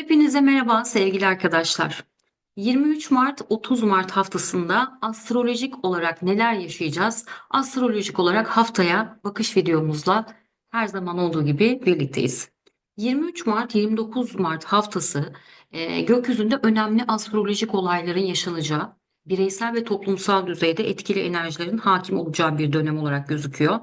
Hepinize merhaba sevgili arkadaşlar. 23 Mart 30 Mart haftasında astrolojik olarak neler yaşayacağız? Astrolojik olarak haftaya bakış videomuzla her zaman olduğu gibi birlikteyiz. 23 Mart 29 Mart haftası e, gökyüzünde önemli astrolojik olayların yaşanacağı, bireysel ve toplumsal düzeyde etkili enerjilerin hakim olacağı bir dönem olarak gözüküyor.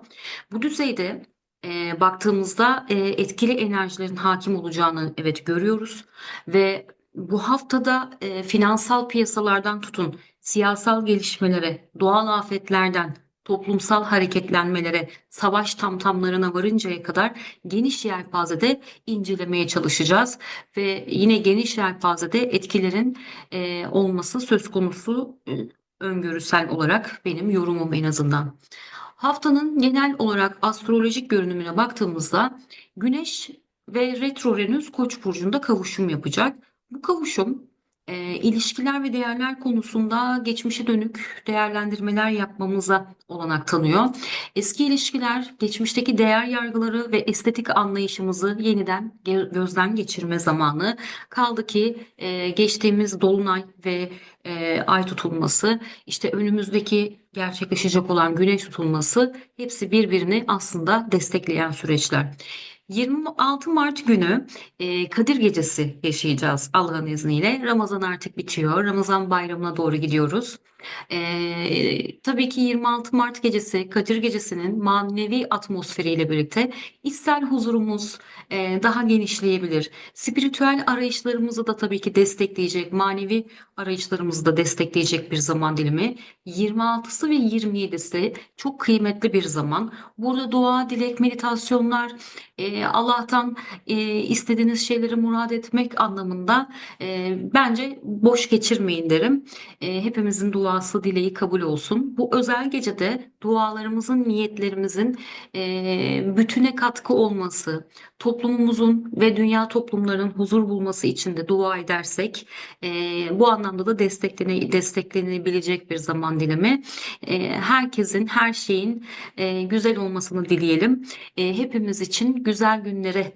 Bu düzeyde e, baktığımızda e, etkili enerjilerin hakim olacağını evet görüyoruz ve bu haftada e, finansal piyasalardan tutun siyasal gelişmelere, doğal afetlerden toplumsal hareketlenmelere, savaş tamtamlarına varıncaya kadar geniş yelpazede incelemeye çalışacağız ve yine geniş yelpazede etkilerin e, olması söz konusu e, öngörüsel olarak benim yorumum en azından. Haftanın genel olarak astrolojik görünümüne baktığımızda Güneş ve Retro Venüs Koç burcunda kavuşum yapacak. Bu kavuşum e, ilişkiler ve değerler konusunda geçmişe dönük değerlendirmeler yapmamıza olanak tanıyor. Eski ilişkiler, geçmişteki değer yargıları ve estetik anlayışımızı yeniden gözden geçirme zamanı. Kaldı ki e, geçtiğimiz dolunay ve e, ay tutulması, işte önümüzdeki gerçekleşecek olan güneş tutulması hepsi birbirini aslında destekleyen süreçler. 26 Mart günü e, Kadir Gecesi yaşayacağız Allah'ın izniyle. Ramazan artık bitiyor. Ramazan bayramına doğru gidiyoruz. E, tabii ki 26 Mart gecesi Kadir Gecesi'nin manevi atmosferiyle birlikte içsel huzurumuz e, daha genişleyebilir. Spiritüel arayışlarımızı da tabii ki destekleyecek, manevi arayışlarımızı da destekleyecek bir zaman dilimi. 26'sı ve 27'si çok kıymetli bir zaman. Burada dua, dilek, meditasyonlar, e, Allah'tan e, istediğiniz şeyleri murad etmek anlamında e, bence boş geçirmeyin derim. E, hepimizin duası, dileği kabul olsun. Bu özel gecede dualarımızın, niyetlerimizin e, bütüne katkı olması, toplumumuzun ve dünya toplumlarının huzur bulması için de dua edersek e, bu anlamda da desteklene, desteklenebilecek bir zaman dilimi. E, herkesin, her şeyin e, güzel olmasını dileyelim. E, hepimiz için güzel günlere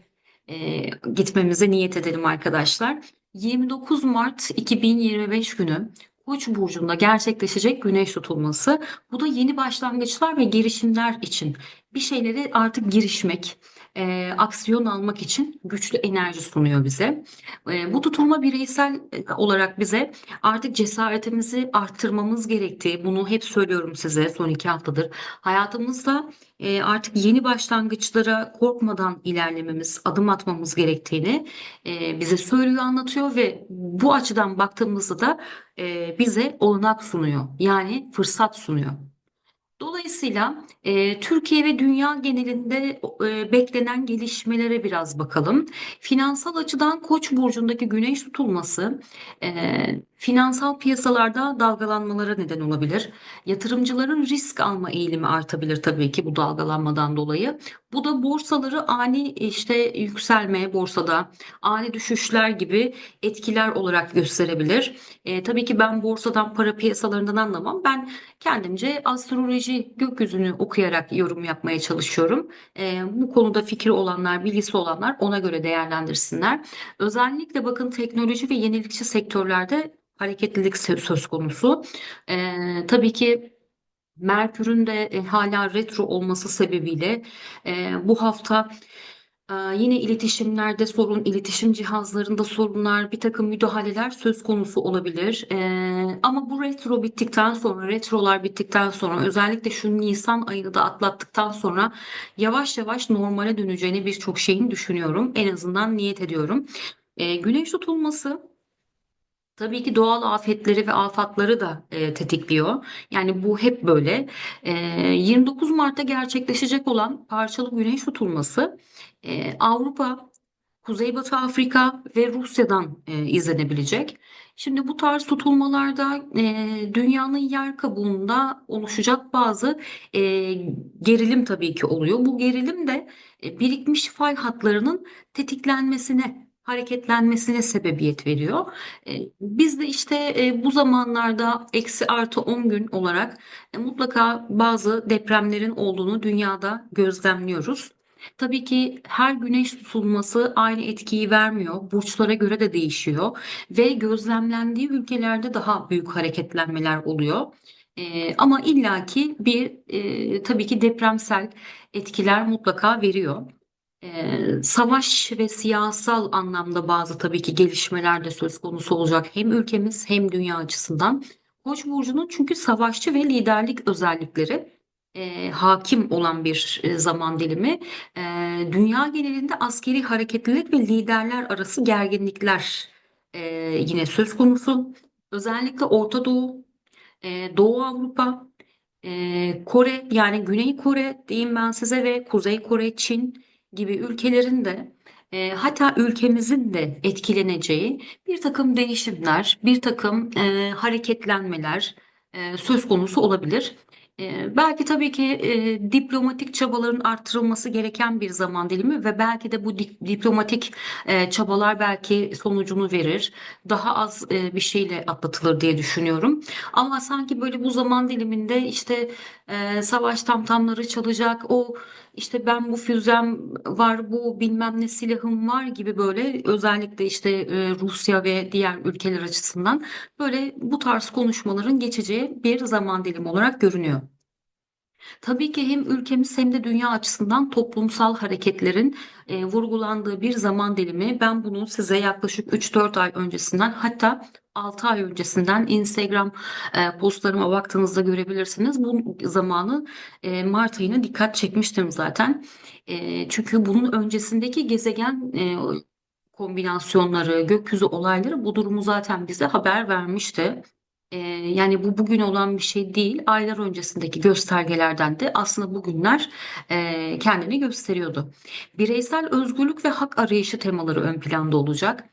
e, gitmemize niyet edelim arkadaşlar. 29 Mart 2025 günü Koç burcunda gerçekleşecek güneş tutulması. Bu da yeni başlangıçlar ve girişimler için bir şeyleri artık girişmek, e, aksiyon almak için güçlü enerji sunuyor bize. E, bu tutulma bireysel e, olarak bize artık cesaretimizi arttırmamız gerektiği, bunu hep söylüyorum size son iki haftadır. Hayatımızda e, artık yeni başlangıçlara korkmadan ilerlememiz, adım atmamız gerektiğini e, bize söylüyor, anlatıyor ve bu açıdan baktığımızda da e, bize olanak sunuyor. Yani fırsat sunuyor. Dolayısıyla e, Türkiye ve dünya genelinde e, beklenen gelişmelere biraz bakalım. Finansal açıdan Koç burcundaki güneş tutulması e, finansal piyasalarda dalgalanmalara neden olabilir. Yatırımcıların risk alma eğilimi artabilir tabii ki bu dalgalanmadan dolayı. Bu da borsaları ani işte yükselme borsada ani düşüşler gibi etkiler olarak gösterebilir. E, tabii ki ben borsadan para piyasalarından anlamam. Ben kendimce astroloji gökyüzünü okuyarak yorum yapmaya çalışıyorum. E, bu konuda fikri olanlar, bilgisi olanlar ona göre değerlendirsinler. Özellikle bakın teknoloji ve yenilikçi sektörlerde hareketlilik söz konusu. E, tabii ki Merkür'ün de e, hala retro olması sebebiyle e, bu hafta e, yine iletişimlerde sorun, iletişim cihazlarında sorunlar, bir takım müdahaleler söz konusu olabilir. E, ama bu retro bittikten sonra, retrolar bittikten sonra özellikle şu Nisan ayını da atlattıktan sonra yavaş yavaş normale döneceğini birçok şeyin düşünüyorum. En azından niyet ediyorum. E, güneş tutulması Tabii ki doğal afetleri ve afatları da e, tetikliyor. Yani bu hep böyle. E, 29 Mart'ta gerçekleşecek olan parçalı güneş tutulması e, Avrupa, Kuzeybatı Afrika ve Rusya'dan e, izlenebilecek. Şimdi bu tarz tutulmalarda e, dünyanın yer kabuğunda oluşacak bazı e, gerilim tabii ki oluyor. Bu gerilim de e, birikmiş fay hatlarının tetiklenmesine hareketlenmesine sebebiyet veriyor. E, biz de işte e, bu zamanlarda eksi artı 10 gün olarak e, mutlaka bazı depremlerin olduğunu dünyada gözlemliyoruz. Tabii ki her güneş tutulması aynı etkiyi vermiyor. Burçlara göre de değişiyor ve gözlemlendiği ülkelerde daha büyük hareketlenmeler oluyor. Ee, ama illaki bir e, tabii ki depremsel etkiler mutlaka veriyor. Ee, savaş ve siyasal anlamda bazı tabii ki gelişmeler de söz konusu olacak hem ülkemiz hem dünya açısından. Koç burcunun çünkü savaşçı ve liderlik özellikleri e, hakim olan bir e, zaman dilimi. E, dünya genelinde askeri hareketlilik ve liderler arası gerginlikler e, yine söz konusu. Özellikle Orta Doğu, e, Doğu Avrupa, e, Kore yani Güney Kore diyeyim ben size ve Kuzey Kore, Çin gibi ülkelerin de e, hatta ülkemizin de etkileneceği bir takım değişimler, bir takım e, hareketlenmeler e, söz konusu olabilir. E, belki tabii ki e, diplomatik çabaların artırılması gereken bir zaman dilimi ve belki de bu di- diplomatik e, çabalar belki sonucunu verir. Daha az e, bir şeyle atlatılır diye düşünüyorum. Ama sanki böyle bu zaman diliminde işte e, savaş tamtamları çalacak, o işte ben bu füzem var, bu bilmem ne silahım var gibi böyle özellikle işte e, Rusya ve diğer ülkeler açısından böyle bu tarz konuşmaların geçeceği bir zaman dilimi olarak görünüyor. Tabii ki hem ülkemiz hem de dünya açısından toplumsal hareketlerin e, vurgulandığı bir zaman dilimi. Ben bunu size yaklaşık 3-4 ay öncesinden hatta 6 ay öncesinden Instagram e, postlarıma baktığınızda görebilirsiniz. Bu zamanı e, Mart ayına dikkat çekmiştim zaten. E, çünkü bunun öncesindeki gezegen e, kombinasyonları, gökyüzü olayları bu durumu zaten bize haber vermişti. Ee, yani bu bugün olan bir şey değil. Aylar öncesindeki göstergelerden de aslında bugünler e, kendini gösteriyordu. Bireysel özgürlük ve hak arayışı temaları ön planda olacak.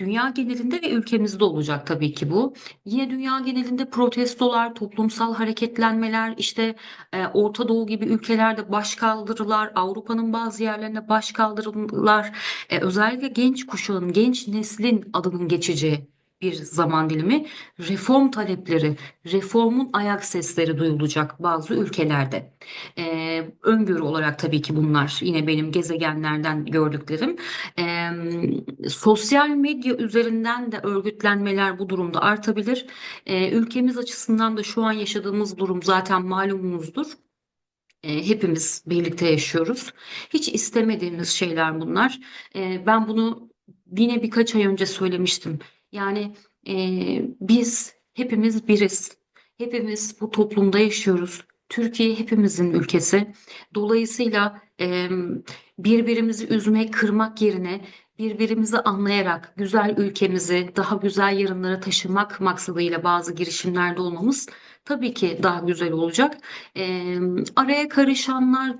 Dünya genelinde ve ülkemizde olacak tabii ki bu. Yine dünya genelinde protestolar, toplumsal hareketlenmeler, işte e, Orta Doğu gibi ülkelerde başkaldırılar, Avrupa'nın bazı yerlerinde başkaldırılar, e, özellikle genç kuşağın, genç neslin adının geçeceği bir zaman dilimi. Reform talepleri, reformun ayak sesleri duyulacak bazı ülkelerde. E, öngörü olarak tabii ki bunlar yine benim gezegenlerden gördüklerim. E, sosyal medya üzerinden de örgütlenmeler bu durumda artabilir. E, ülkemiz açısından da şu an yaşadığımız durum zaten malumunuzdur. E, hepimiz birlikte yaşıyoruz. Hiç istemediğimiz şeyler bunlar. E, ben bunu yine birkaç ay önce söylemiştim. Yani e, biz hepimiz biriz. Hepimiz bu toplumda yaşıyoruz. Türkiye hepimizin ülkesi. Dolayısıyla e, birbirimizi üzmek, kırmak yerine birbirimizi anlayarak güzel ülkemizi daha güzel yarınlara taşımak maksadıyla bazı girişimlerde olmamız tabii ki daha güzel olacak. E, araya karışanlar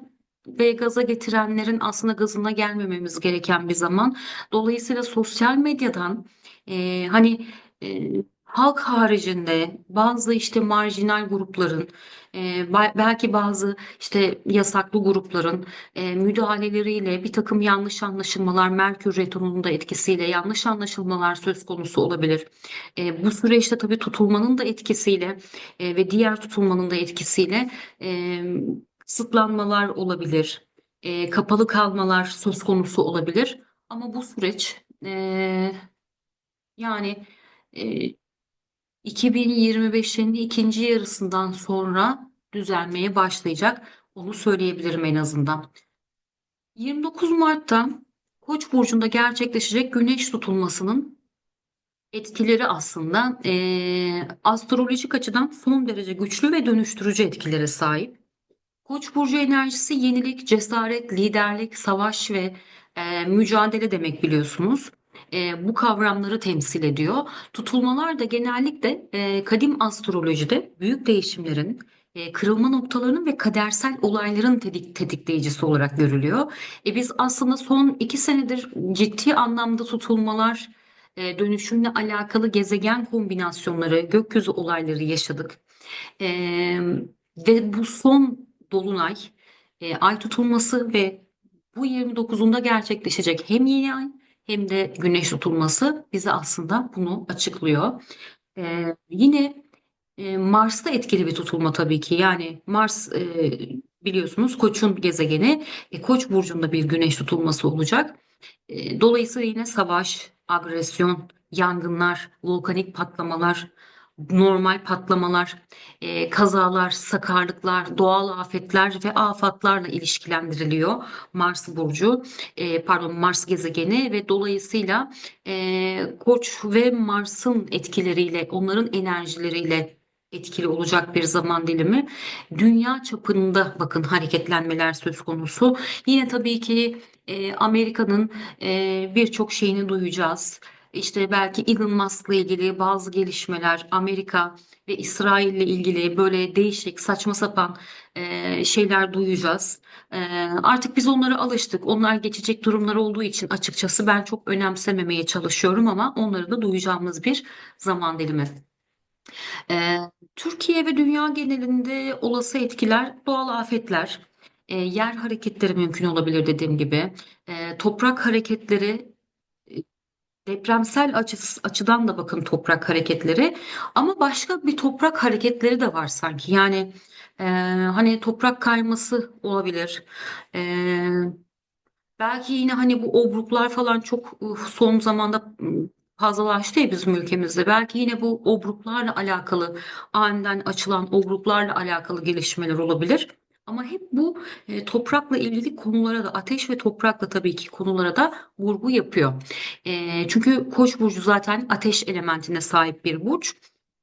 ve gaza getirenlerin aslında gazına gelmememiz gereken bir zaman. Dolayısıyla sosyal medyadan e, hani e, halk haricinde bazı işte marjinal grupların e, belki bazı işte yasaklı grupların e, müdahaleleriyle bir takım yanlış anlaşılmalar Merkür Retronu'nun da etkisiyle yanlış anlaşılmalar söz konusu olabilir. E, bu süreçte tabii tutulmanın da etkisiyle e, ve diğer tutulmanın da etkisiyle e, kısıtlanmalar olabilir. E, kapalı kalmalar söz konusu olabilir. Ama bu süreç e, yani e, 2025'in ikinci yarısından sonra düzelmeye başlayacak. Onu söyleyebilirim en azından. 29 Mart'ta Koç burcunda gerçekleşecek güneş tutulmasının etkileri aslında eee, astrolojik açıdan son derece güçlü ve dönüştürücü etkilere sahip. Koç burcu enerjisi yenilik, cesaret, liderlik, savaş ve e, mücadele demek biliyorsunuz. E, bu kavramları temsil ediyor. Tutulmalar da genellikle e, kadim astrolojide büyük değişimlerin, e, kırılma noktalarının ve kadersel olayların tetik, tetikleyicisi olarak görülüyor. E, biz aslında son iki senedir ciddi anlamda tutulmalar, e, dönüşümle alakalı gezegen kombinasyonları, gökyüzü olayları yaşadık. E, ve bu son dolunay, e, ay tutulması ve bu 29'unda gerçekleşecek hem yeni ay hem de güneş tutulması bize aslında bunu açıklıyor. E, yine e, Mars'ta etkili bir tutulma tabii ki. Yani Mars e, biliyorsunuz Koç'un gezegeni. E, Koç burcunda bir güneş tutulması olacak. E, dolayısıyla yine savaş, agresyon, yangınlar, volkanik patlamalar, normal patlamalar, e, kazalar, sakarlıklar, doğal afetler ve afatlarla ilişkilendiriliyor Mars burcu, e, pardon Mars gezegeni ve dolayısıyla e, Koç ve Mars'ın etkileriyle, onların enerjileriyle etkili olacak bir zaman dilimi. Dünya çapında bakın hareketlenmeler söz konusu. Yine tabii ki e, Amerika'nın e, birçok şeyini duyacağız. İşte belki Elon Musk'la ilgili bazı gelişmeler, Amerika ve İsrail ile ilgili böyle değişik, saçma sapan e, şeyler duyacağız. E, artık biz onlara alıştık. Onlar geçecek durumlar olduğu için açıkçası ben çok önemsememeye çalışıyorum ama onları da duyacağımız bir zaman dilimi. E, Türkiye ve dünya genelinde olası etkiler, doğal afetler, e, yer hareketleri mümkün olabilir dediğim gibi. E, toprak hareketleri Depremsel açıs- açıdan da bakın toprak hareketleri ama başka bir toprak hareketleri de var sanki. Yani e, hani toprak kayması olabilir. E, belki yine hani bu obruklar falan çok uh, son zamanda fazlalaştı ya bizim ülkemizde. Belki yine bu obruklarla alakalı aniden açılan obruklarla alakalı gelişmeler olabilir. Ama hep bu e, toprakla ilgili konulara da ateş ve toprakla tabii ki konulara da vurgu yapıyor. E, çünkü Koç burcu zaten ateş elementine sahip bir burç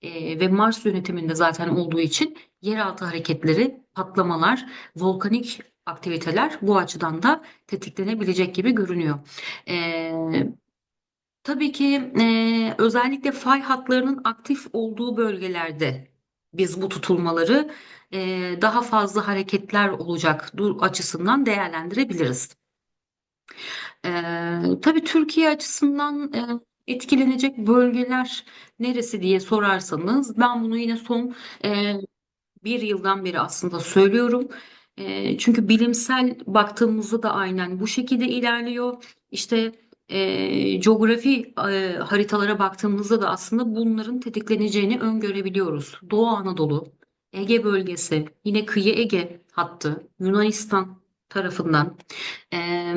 E, ve Mars yönetiminde zaten olduğu için yeraltı hareketleri, patlamalar, volkanik aktiviteler bu açıdan da tetiklenebilecek gibi görünüyor. E, tabii ki e, özellikle fay hatlarının aktif olduğu bölgelerde biz bu tutulmaları e, daha fazla hareketler olacak dur açısından değerlendirebiliriz. E, tabii Türkiye açısından e, etkilenecek bölgeler neresi diye sorarsanız ben bunu yine son e, bir yıldan beri aslında söylüyorum. Çünkü bilimsel baktığımızda da aynen bu şekilde ilerliyor. İşte e, coğrafi e, haritalara baktığımızda da aslında bunların tetikleneceğini öngörebiliyoruz. Doğu Anadolu, Ege bölgesi, yine kıyı Ege hattı, Yunanistan tarafından, e,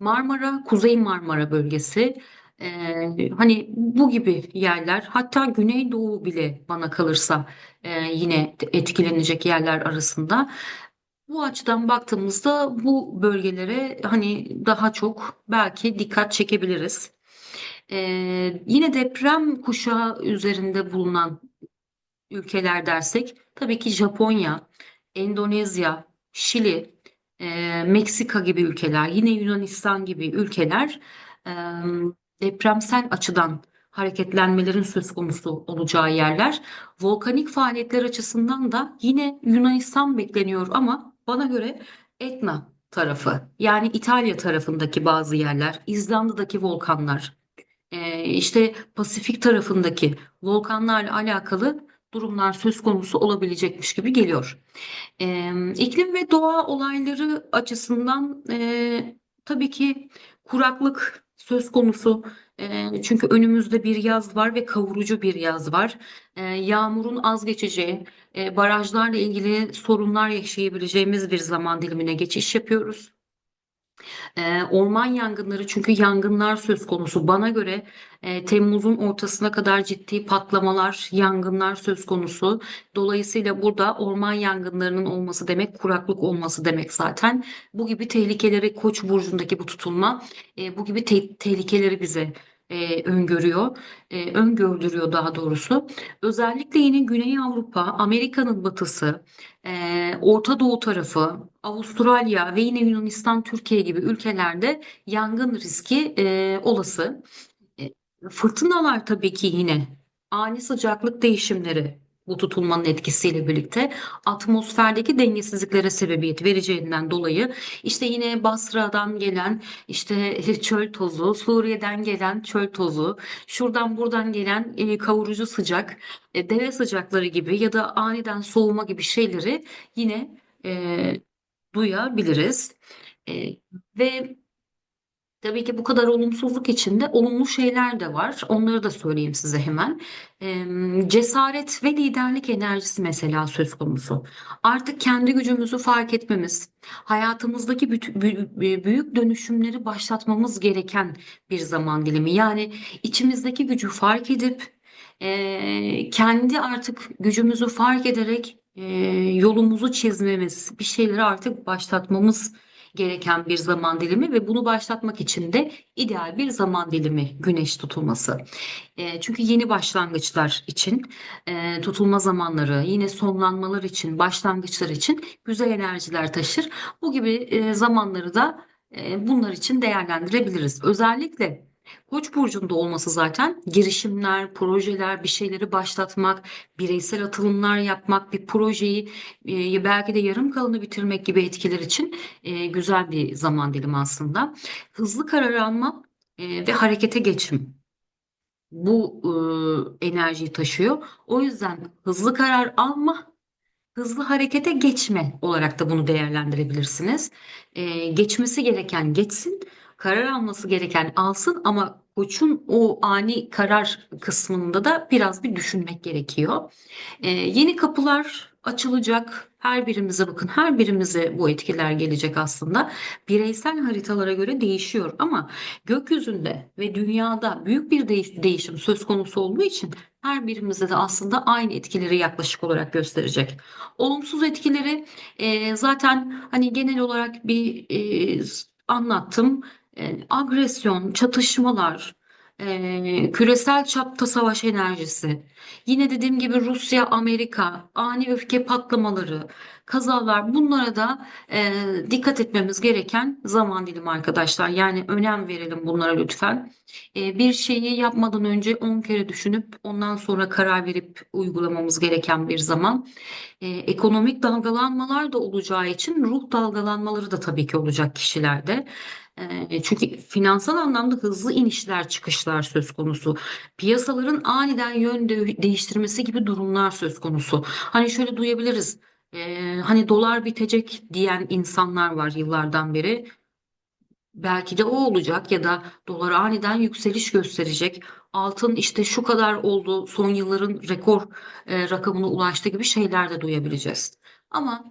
Marmara, Kuzey Marmara bölgesi, e, hani bu gibi yerler, hatta Güneydoğu bile bana kalırsa e, yine etkilenecek yerler arasında. Bu açıdan baktığımızda bu bölgelere hani daha çok belki dikkat çekebiliriz. Ee, yine deprem kuşağı üzerinde bulunan ülkeler dersek tabii ki Japonya, Endonezya, Şili, e, Meksika gibi ülkeler, yine Yunanistan gibi ülkeler e, depremsel açıdan hareketlenmelerin söz konusu olacağı yerler. Volkanik faaliyetler açısından da yine Yunanistan bekleniyor ama bana göre Etna tarafı yani İtalya tarafındaki bazı yerler, İzlanda'daki volkanlar, e, işte Pasifik tarafındaki volkanlarla alakalı durumlar söz konusu olabilecekmiş gibi geliyor. E, iklim ve doğa olayları açısından e, tabii ki kuraklık söz konusu. E, çünkü önümüzde bir yaz var ve kavurucu bir yaz var. E, yağmurun az geçeceği, e, barajlarla ilgili sorunlar yaşayabileceğimiz bir zaman dilimine geçiş yapıyoruz. Orman yangınları çünkü yangınlar söz konusu. Bana göre Temmuz'un ortasına kadar ciddi patlamalar, yangınlar söz konusu. Dolayısıyla burada orman yangınlarının olması demek kuraklık olması demek zaten. Bu gibi tehlikeleri Koç burcundaki bu tutulma bu gibi te- tehlikeleri bize e, öngörüyor, e, öngördürüyor daha doğrusu. Özellikle yine Güney Avrupa, Amerika'nın batısı, e, Orta Doğu tarafı, Avustralya ve yine Yunanistan, Türkiye gibi ülkelerde yangın riski e, olası. E, fırtınalar tabii ki yine ani sıcaklık değişimleri bu tutulmanın etkisiyle birlikte atmosferdeki dengesizliklere sebebiyet vereceğinden dolayı işte yine Basra'dan gelen işte çöl tozu, Suriye'den gelen çöl tozu, şuradan buradan gelen e, kavurucu sıcak, e, deve sıcakları gibi ya da aniden soğuma gibi şeyleri yine e, duyabiliriz. E, ve Tabii ki bu kadar olumsuzluk içinde olumlu şeyler de var. Onları da söyleyeyim size hemen. Cesaret ve liderlik enerjisi mesela söz konusu. Artık kendi gücümüzü fark etmemiz, hayatımızdaki büyük dönüşümleri başlatmamız gereken bir zaman dilimi. Yani içimizdeki gücü fark edip kendi artık gücümüzü fark ederek yolumuzu çizmemiz, bir şeyleri artık başlatmamız gereken bir zaman dilimi ve bunu başlatmak için de ideal bir zaman dilimi güneş tutulması. E, çünkü yeni başlangıçlar için e, tutulma zamanları, yine sonlanmalar için, başlangıçlar için güzel enerjiler taşır. Bu gibi e, zamanları da e, bunlar için değerlendirebiliriz. Özellikle Koç burcunda olması zaten girişimler, projeler, bir şeyleri başlatmak, bireysel atılımlar yapmak, bir projeyi belki de yarım kalanı bitirmek gibi etkiler için güzel bir zaman dilimi aslında. Hızlı karar alma ve harekete geçim bu e, enerjiyi taşıyor. O yüzden hızlı karar alma, hızlı harekete geçme olarak da bunu değerlendirebilirsiniz. E, geçmesi gereken geçsin, karar alması gereken alsın ama koçun o ani karar kısmında da biraz bir düşünmek gerekiyor. Ee, yeni kapılar açılacak. Her birimize bakın, her birimize bu etkiler gelecek aslında. Bireysel haritalara göre değişiyor ama gökyüzünde ve dünyada büyük bir değiş- değişim söz konusu olduğu için her birimize de aslında aynı etkileri yaklaşık olarak gösterecek. Olumsuz etkileri e, zaten hani genel olarak bir e, anlattım. E, agresyon, çatışmalar, e, küresel çapta savaş enerjisi, yine dediğim gibi Rusya, Amerika, ani öfke patlamaları, kazalar bunlara da e, dikkat etmemiz gereken zaman dilimi arkadaşlar. Yani önem verelim bunlara lütfen. E, bir şeyi yapmadan önce 10 kere düşünüp ondan sonra karar verip uygulamamız gereken bir zaman. E, ekonomik dalgalanmalar da olacağı için ruh dalgalanmaları da tabii ki olacak kişilerde. E, çünkü finansal anlamda hızlı inişler çıkışlar söz konusu. Piyasaların aniden yön de- değiştirmesi gibi durumlar söz konusu. Hani şöyle duyabiliriz. E, hani dolar bitecek diyen insanlar var yıllardan beri. Belki de o olacak ya da dolar aniden yükseliş gösterecek. Altın işte şu kadar oldu, son yılların rekor e, rakamına ulaştı gibi şeyler de duyabileceğiz. Ama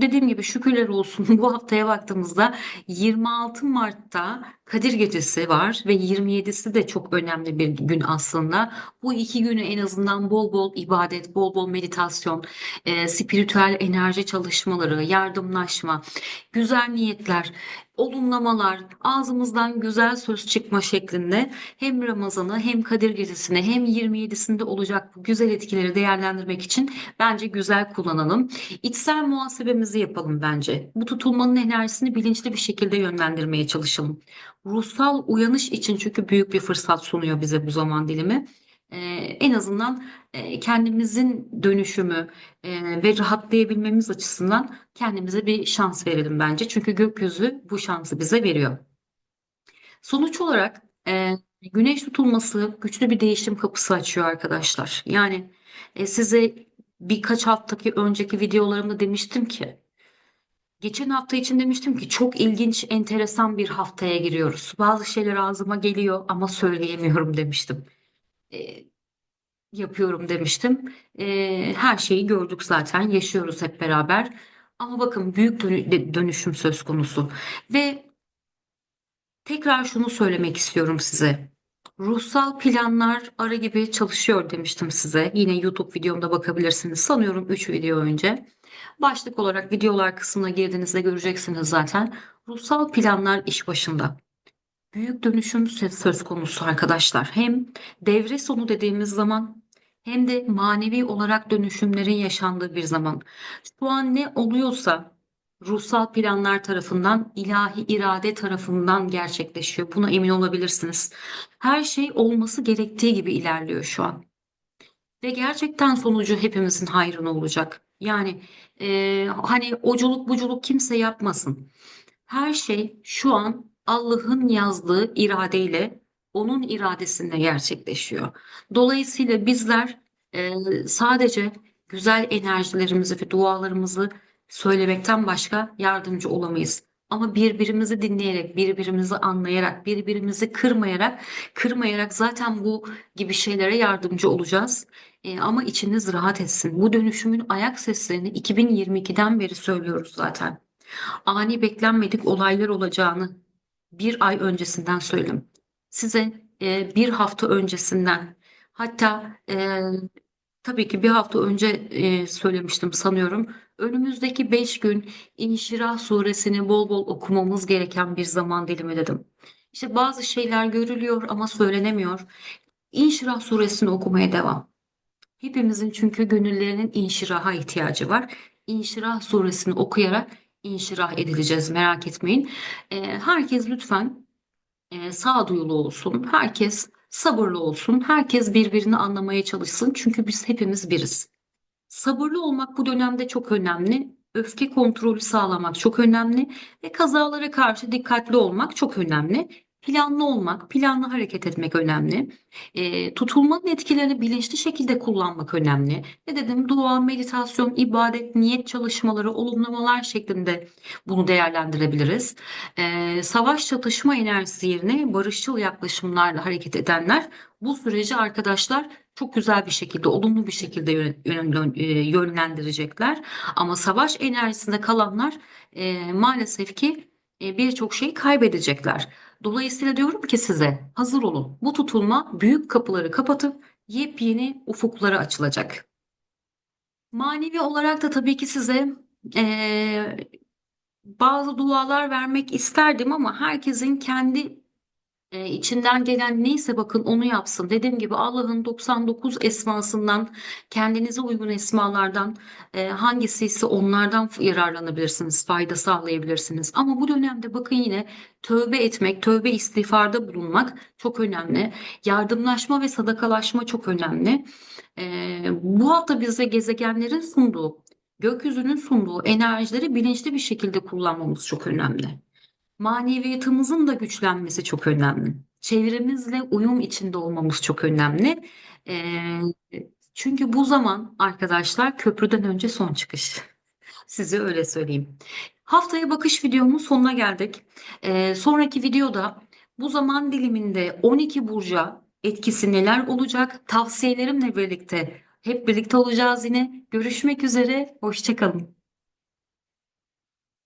dediğim gibi şükürler olsun bu haftaya baktığımızda 26 Mart'ta Kadir Gecesi var ve 27'si de çok önemli bir gün aslında. Bu iki günü en azından bol bol ibadet, bol bol meditasyon, e, spiritüel enerji çalışmaları, yardımlaşma, güzel niyetler olumlamalar, ağzımızdan güzel söz çıkma şeklinde hem Ramazan'ı hem Kadir Gecesi'ni hem 27'sinde olacak bu güzel etkileri değerlendirmek için bence güzel kullanalım. İçsel muhasebemizi yapalım bence. Bu tutulmanın enerjisini bilinçli bir şekilde yönlendirmeye çalışalım. Ruhsal uyanış için çünkü büyük bir fırsat sunuyor bize bu zaman dilimi. En azından kendimizin dönüşümü ve rahatlayabilmemiz açısından kendimize bir şans verelim bence. Çünkü gökyüzü bu şansı bize veriyor. Sonuç olarak güneş tutulması güçlü bir değişim kapısı açıyor arkadaşlar. Yani e, size birkaç haftaki önceki videolarımda demiştim ki Geçen hafta için demiştim ki çok ilginç, enteresan bir haftaya giriyoruz. Bazı şeyler ağzıma geliyor ama söyleyemiyorum demiştim. E, yapıyorum demiştim. E, her şeyi gördük zaten, yaşıyoruz hep beraber. Ama bakın büyük dönüşüm söz konusu. Ve tekrar şunu söylemek istiyorum size. Ruhsal planlar arı gibi çalışıyor demiştim size. Yine YouTube videomda bakabilirsiniz. Sanıyorum 3 video önce. Başlık olarak videolar kısmına girdiğinizde göreceksiniz zaten. Ruhsal planlar iş başında. Büyük dönüşüm söz konusu arkadaşlar. Hem devre sonu dediğimiz zaman hem de manevi olarak dönüşümlerin yaşandığı bir zaman. Şu an ne oluyorsa ruhsal planlar tarafından, ilahi irade tarafından gerçekleşiyor. Buna emin olabilirsiniz. Her şey olması gerektiği gibi ilerliyor şu an. Ve gerçekten sonucu hepimizin hayrına olacak. Yani e, hani oculuk buculuk kimse yapmasın. Her şey şu an Allah'ın yazdığı iradeyle, onun iradesinde gerçekleşiyor. Dolayısıyla bizler e, sadece güzel enerjilerimizi ve dualarımızı söylemekten başka yardımcı olamayız. Ama birbirimizi dinleyerek, birbirimizi anlayarak, birbirimizi kırmayarak, kırmayarak zaten bu gibi şeylere yardımcı olacağız. E, ama içiniz rahat etsin. Bu dönüşümün ayak seslerini 2022'den beri söylüyoruz zaten. Ani beklenmedik olaylar olacağını bir ay öncesinden söyleyeyim. Size e, bir hafta öncesinden hatta e, tabii ki bir hafta önce e, söylemiştim sanıyorum. Önümüzdeki beş gün İnşirah suresini bol bol okumamız gereken bir zaman dilimi dedim. İşte bazı şeyler görülüyor ama söylenemiyor. İnşirah suresini okumaya devam. Hepimizin çünkü gönüllerinin inşiraha ihtiyacı var. İnşirah suresini okuyarak inşirah edileceğiz merak etmeyin. Ee, herkes lütfen e, sağduyulu olsun. Herkes sabırlı olsun. Herkes birbirini anlamaya çalışsın. Çünkü biz hepimiz biriz. Sabırlı olmak bu dönemde çok önemli. Öfke kontrolü sağlamak çok önemli ve kazalara karşı dikkatli olmak çok önemli. Planlı olmak, planlı hareket etmek önemli. E, tutulmanın etkilerini bilinçli şekilde kullanmak önemli. Ne dedim? Dua, meditasyon, ibadet, niyet çalışmaları, olumlamalar şeklinde bunu değerlendirebiliriz. E, savaş çatışma enerjisi yerine barışçıl yaklaşımlarla hareket edenler bu süreci arkadaşlar çok güzel bir şekilde, olumlu bir şekilde e, yönlendirecekler. Ama savaş enerjisinde kalanlar e, maalesef ki e, birçok şeyi kaybedecekler. Dolayısıyla diyorum ki size hazır olun. Bu tutulma büyük kapıları kapatıp yepyeni ufuklara açılacak. Manevi olarak da tabii ki size e, bazı dualar vermek isterdim ama herkesin kendi e, içinden gelen neyse bakın onu yapsın. Dediğim gibi Allah'ın 99 esmasından kendinize uygun esmalardan e, hangisi ise onlardan yararlanabilirsiniz, fayda sağlayabilirsiniz. Ama bu dönemde bakın yine tövbe etmek, tövbe istiğfarda bulunmak çok önemli. Yardımlaşma ve sadakalaşma çok önemli. E, bu hafta bize gezegenlerin sunduğu, gökyüzünün sunduğu enerjileri bilinçli bir şekilde kullanmamız çok önemli. Maneviyatımızın da güçlenmesi çok önemli. Çevremizle uyum içinde olmamız çok önemli. Ee, çünkü bu zaman arkadaşlar köprüden önce son çıkış. Size öyle söyleyeyim. Haftaya bakış videomun sonuna geldik. Ee, sonraki videoda bu zaman diliminde 12 burca etkisi neler olacak? Tavsiyelerimle birlikte hep birlikte olacağız yine. Görüşmek üzere. Hoşçakalın.